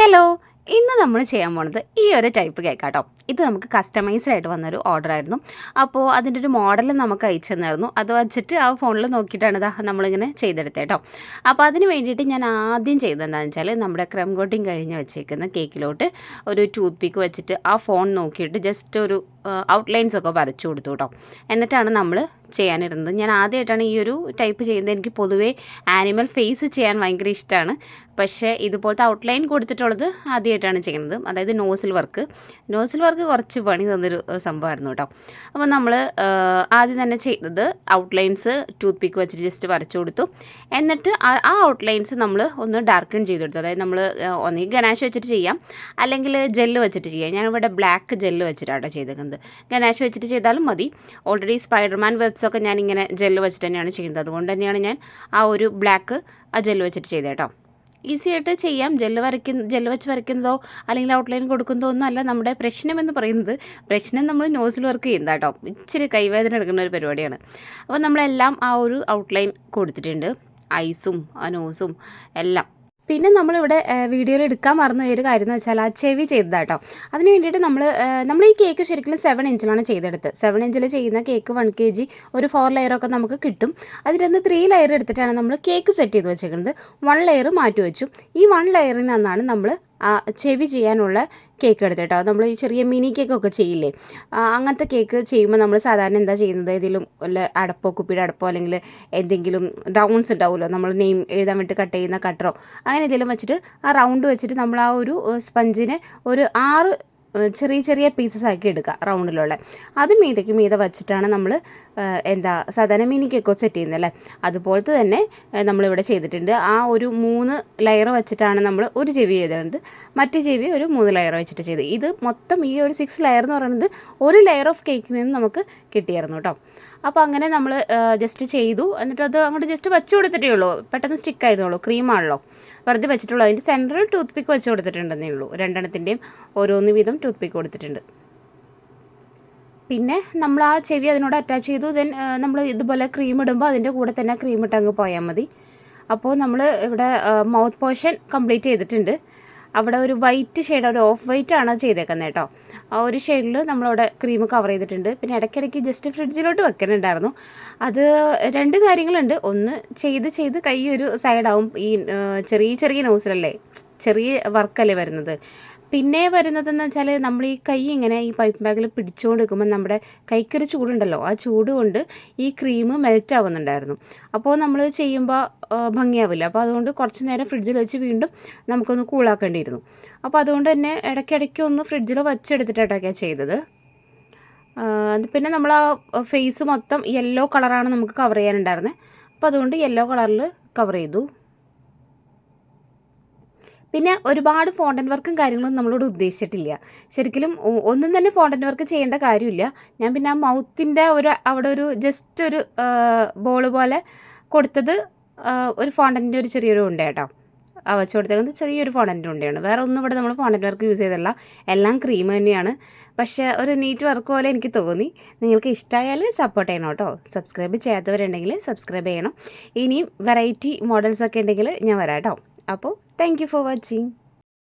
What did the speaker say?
Hello ഇന്ന് നമ്മൾ ചെയ്യാൻ പോണത് ഈ ഒരു ടൈപ്പ് കേക്ക് കേട്ടോ ഇത് നമുക്ക് കസ്റ്റമൈസ്ഡ് ആയിട്ട് വന്നൊരു ഓർഡർ ആയിരുന്നു. അപ്പോൾ അതിന്റെ ഒരു മോഡൽ നമുക്ക് അയച്ചു തന്നായിരുന്നു. അത് വച്ചിട്ട് ആ ഫോണിൽ നോക്കിയിട്ടാണ് ഇതാ നമ്മളിങ്ങനെ ചെയ്തെടുത്തത് കേട്ടോ അപ്പോൾ അതിന് വേണ്ടിയിട്ട് ഞാൻ ആദ്യം ചെയ്തതെന്താണെന്ന് വെച്ചാൽ നമ്മുടെ ക്രം കോട്ടിങ് കഴിഞ്ഞ് വെച്ചേക്കുന്ന കേക്കിലോട്ട് ഒരു ടൂത്ത് പിക്ക് വെച്ചിട്ട് ആ ഫോൺ നോക്കിയിട്ട് ജസ്റ്റ് ഒരു ഔട്ട്ലൈൻസ് ഒക്കെ വരച്ചു കൊടുത്തു കേട്ടോ എന്നിട്ടാണ് നമ്മൾ ചെയ്യാനിരുന്നത്. ഞാൻ ആദ്യമായിട്ടാണ് ഈ ഒരു ടൈപ്പ് ചെയ്യുന്നത്. എനിക്ക് പൊതുവേ ആനിമൽ ഫേസ് ചെയ്യാൻ ഭയങ്കര ഇഷ്ടമാണ് പക്ഷേ ഇതുപോലത്തെ ഔട്ട്ലൈൻ കൊടുത്തിട്ടുള്ളത് ആദ്യമായിട്ടാണ് ചെയ്യുന്നത്. അതായത് നോസിൽ വർക്ക് നോസിൽ വർക്ക് കുറച്ച് പണി തന്നൊരു സംഭവമായിരുന്നു കേട്ടോ അപ്പോൾ നമ്മൾ ആദ്യം തന്നെ ചെയ്തത് ഔട്ട്ലൈൻസ് ടൂത്ത് പിക്ക് വെച്ചിട്ട് ജസ്റ്റ് വരച്ചു കൊടുത്തു. എന്നിട്ട് ആ- ഔട്ട്ലൈൻസ് നമ്മൾ ഒന്ന് ഡാർക്കൺ ചെയ്ത് കൊടുത്തു. അതായത് നമ്മൾ ഒന്നുകിൽ ഗണാശ് വെച്ചിട്ട് ചെയ്യാം. അല്ലെങ്കിൽ ജെല്ല് വെച്ചിട്ട് ചെയ്യാം. ഞാനിവിടെ ബ്ലാക്ക് ജെല്ല് വെച്ചിട്ടാണ് ചെയ്തേക്കുന്നത്. ഗണേശ വെച്ചിട്ട് ചെയ്താലും മതി. ഓൾറെഡി സ്പൈഡർമാൻ വെബ്സ് ഒക്കെ ഞാൻ ഇങ്ങനെ ജെല്ല് വെച്ചിട്ട് തന്നെയാണ് ചെയ്യുന്നത്. അതുകൊണ്ട് തന്നെയാണ് ഞാൻ ആ ഒരു ബ്ലാക്ക് ആ ജെല്ല് വെച്ചിട്ട് ചെയ്തത് കേട്ടോ ഈസി ആയിട്ട് ചെയ്യാം. ജെല്ല് വരയ്ക്കുന്ന ജെല്ല് വെച്ച് വരയ്ക്കുന്നതോ അല്ലെങ്കിൽ ഔട്ട്ലൈൻ കൊടുക്കുന്നതോ ഒന്നും അല്ല നമ്മുടെ പ്രശ്നം എന്ന് പറയുന്നത്. പ്രശ്നം നമ്മൾ നോസിൽ വർക്ക് ചെയ്യുന്നത് കേട്ടോ ഇച്ചിരി കൈവേദന എടുക്കുന്ന ഒരു പരിപാടിയാണ്. അപ്പോൾ നമ്മളെല്ലാം ആ ഒരു ഔട്ട്ലൈൻ കൊടുത്തിട്ടുണ്ട്. ഐസും ആ നോസും എല്ലാം. പിന്നെ നമ്മളിവിടെ വീഡിയോയിൽ എടുക്കാൻ മറന്നു ഒരു കാര്യം എന്ന് വെച്ചാൽ ആ ചെവി ചെയ്തതാട്ടോ. അതിന് വേണ്ടിയിട്ട് നമ്മൾ നമ്മൾ ഈ കേക്ക് ശരിക്കും സെവൻ ഇഞ്ചിലാണ് ചെയ്തെടുത്ത് സെവൻ ഇഞ്ചിൽ ചെയ്യുന്ന കേക്ക് വൺ കെ ജി ഒരു ഫോർ ലെയറൊക്കെ നമുക്ക് കിട്ടും. നിന്ന് ത്രീ ലെയർ എടുത്തിട്ടാണ് നമ്മൾ കേക്ക് സെറ്റ് ചെയ്ത് വെച്ചേക്കുന്നത്. വൺ ലെയർ മാറ്റി വെച്ചു. ഈ വൺ ലെയറിൽ നിന്നാണ് നമ്മൾ ചെവി ചെയ്യാനുള്ള കേക്ക് എടുത്തിട്ടോ നമ്മൾ ഈ ചെറിയ മിനി കേക്കൊക്കെ ചെയ്യില്ലേ? അങ്ങനത്തെ കേക്ക് ചെയ്യുമ്പോൾ നമ്മൾ സാധാരണ എന്താ ചെയ്യുന്നത്? ഏതെങ്കിലും വല്ല അടപ്പോ കുപ്പിയുടെ അടപ്പോ അല്ലെങ്കിൽ എന്തെങ്കിലും റൗണ്ട്സ് ഉണ്ടാവുമല്ലോ? നമ്മൾ നെയിം എഴുതാൻ വേണ്ടി കട്ട് ചെയ്യുന്ന കട്ടറോ അങ്ങനെ എന്തെങ്കിലും വെച്ചിട്ട് ആ റൗണ്ട് വെച്ചിട്ട് നമ്മൾ ആ ഒരു സ്പഞ്ചിനെ ഒരു ആറ് ചെറിയ ചെറിയ പീസസ് ആക്കി എടുക്കുക റൗണ്ടിലുള്ള അത് മീതയ്ക്ക് മീത വച്ചിട്ടാണ് നമ്മൾ എന്താ സാധാരണ മിനിക്കൊക്കെ കേക്കോ സെറ്റ് ചെയ്യുന്നത് അല്ലേ? അതുപോലത്തെ തന്നെ നമ്മളിവിടെ ചെയ്തിട്ടുണ്ട്. ആ ഒരു മൂന്ന് ലെയർ വെച്ചിട്ടാണ് നമ്മൾ ഒരു ചെവി ചെയ്തത്. മറ്റു ചെവി ഒരു മൂന്ന് ലെയർ വെച്ചിട്ട് ചെയ്ത് ഇത് മൊത്തം ഈ ഒരു സിക്സ് ലെയർ എന്ന് പറയുന്നത് ഒരു ലെയർ ഓഫ് കേക്കിൽ നിന്ന് നമുക്ക് കിട്ടിയായിരുന്നു കേട്ടോ അപ്പോൾ അങ്ങനെ നമ്മൾ ജസ്റ്റ് ചെയ്തു. എന്നിട്ട് അത് അങ്ങോട്ട് ജസ്റ്റ് വെച്ച് കൊടുത്തിട്ടേ ഉള്ളൂ. പെട്ടെന്ന് സ്റ്റിക്ക് ആയിരുന്നുള്ളൂ. ക്രീമാണല്ലോ വെറുതെ വെച്ചിട്ടുള്ളൂ. അതിന്റെ സെന്ററിൽ ടൂത്ത് പിക്ക് വെച്ച് കൊടുത്തിട്ടുണ്ടെന്നേ ഉള്ളൂ. രണ്ടെണ്ണത്തിന്റെയും ഓരോന്ന് വീതം ടൂത്ത് പിക്ക് കൊടുത്തിട്ടുണ്ട്. പിന്നെ നമ്മൾ ആ ചെവി അതിനോട് അറ്റാച്ച് ചെയ്തു. ദെൻ നമ്മൾ ഇതുപോലെ ക്രീം ഇടുമ്പോൾ അതിന്റെ കൂടെ തന്നെ ക്രീം ഇട്ടങ്ങ് പോയാൽ മതി. അപ്പോൾ നമ്മൾ ഇവിടെ മൗത്ത് പോർഷൻ കംപ്ലീറ്റ് ചെയ്തിട്ടുണ്ട്. അവിടെ ഒരു വൈറ്റ് ഷെയ്ഡ് ഒരു ഓഫ് വൈറ്റ് ആണ് ചെയ്തേക്കുന്നത് കേട്ടോ ആ ഒരു ഷെയ്ഡിൽ നമ്മളവിടെ ക്രീം കവർ ചെയ്തിട്ടുണ്ട്. പിന്നെ ഇടയ്ക്കിടയ്ക്ക് ജസ്റ്റ് ഫ്രിഡ്ജിലോട്ട് വെക്കുന്നുണ്ടായിരുന്നു. അത് രണ്ട് കാര്യങ്ങളുണ്ട്. ഒന്ന് ചെയ്ത് ചെയ്ത് കൈ ഒരു സൈഡാവും ഈ ചെറിയ ചെറിയ നോസിലല്ലേ ചെറിയ വർക്കല്ലേ വരുന്നത്. പിന്നെ വരുന്നതെന്ന് വെച്ചാൽ നമ്മൾ ഈ കൈ ഇങ്ങനെ ഈ പൈപ്പ് ബാഗിൽ പിടിച്ചുകൊണ്ട് നിൽക്കുമ്പോൾ നമ്മുടെ കൈക്കൊരു ചൂടുണ്ടല്ലോ. ആ ചൂട് കൊണ്ട് ഈ ക്രീം മെൽറ്റ് ആവുന്നുണ്ടായിരുന്നു. അപ്പോൾ നമ്മൾ ചെയ്യുമ്പോൾ ഭംഗിയാവില്ല. അപ്പോൾ അതുകൊണ്ട് കുറച്ച് നേരം ഫ്രിഡ്ജിൽ വെച്ച് വീണ്ടും നമുക്കൊന്ന് കൂളാക്കേണ്ടിയിരുന്നു അപ്പോൾ അതുകൊണ്ട് തന്നെ ഇടയ്ക്കിടയ്ക്ക് ഒന്ന് ഫ്രിഡ്ജിൽ വച്ചെടുത്തിട്ടാണ് ചെയ്തത്. പിന്നെ നമ്മൾ ആ ഫേസ് മൊത്തം യെല്ലോ കളറാണ് നമുക്ക് കവർ ചെയ്യാനുണ്ടായിരുന്നത് അപ്പോൾ അതുകൊണ്ട് യെല്ലോ കളറിൽ കവർ ചെയ്തു. പിന്നെ ഒരുപാട് ഫോണ്ടൻ വർക്കും കാര്യങ്ങളും നമ്മളോട് ഉദ്ദേശിച്ചിട്ടില്ല. ശരിക്കും ഒന്നും തന്നെ ഫോണ്ടൻ വർക്ക് ചെയ്യേണ്ട കാര്യമില്ല. ഞാൻ പിന്നെ ആ മൗത്തിന്റെ ഒരു അവിടെ ഒരു ജസ്റ്റ് ഒരു ബോൾ പോലെ കൊടുത്തത് ഒരു ഫോണ്ടന്റെ ഒരു ചെറിയൊരു ഉണ്ട് കേട്ടോ വെച്ച് കൊടുത്തേക്കുന്നത് ചെറിയൊരു ഫോണ്ടന്റെ ഉണ്ടയാണ്. വേറെ ഒന്നും ഇവിടെ നമ്മൾ ഫോണ്ടൻ വർക്ക് യൂസ് ചെയ്തല്ല എല്ലാം ക്രീം തന്നെയാണ്. പക്ഷേ ഒരു നീറ്റ് വർക്ക് പോലെ എനിക്ക് തോന്നി. നിങ്ങൾക്ക് ഇഷ്ടമായാൽ സപ്പോർട്ട് ചെയ്യണം കേട്ടോ. സബ്സ്ക്രൈബ് ചെയ്യാത്തവരുണ്ടെങ്കിൽ സബ്സ്ക്രൈബ് ചെയ്യണം. ഇനിയും വെറൈറ്റി മോഡൽസ് ഒക്കെ ഉണ്ടെങ്കിൽ ഞാൻ വരാം കേട്ടോ. അപ്പോൾ താങ്ക് യു ഫോർ വാച്ചിങ്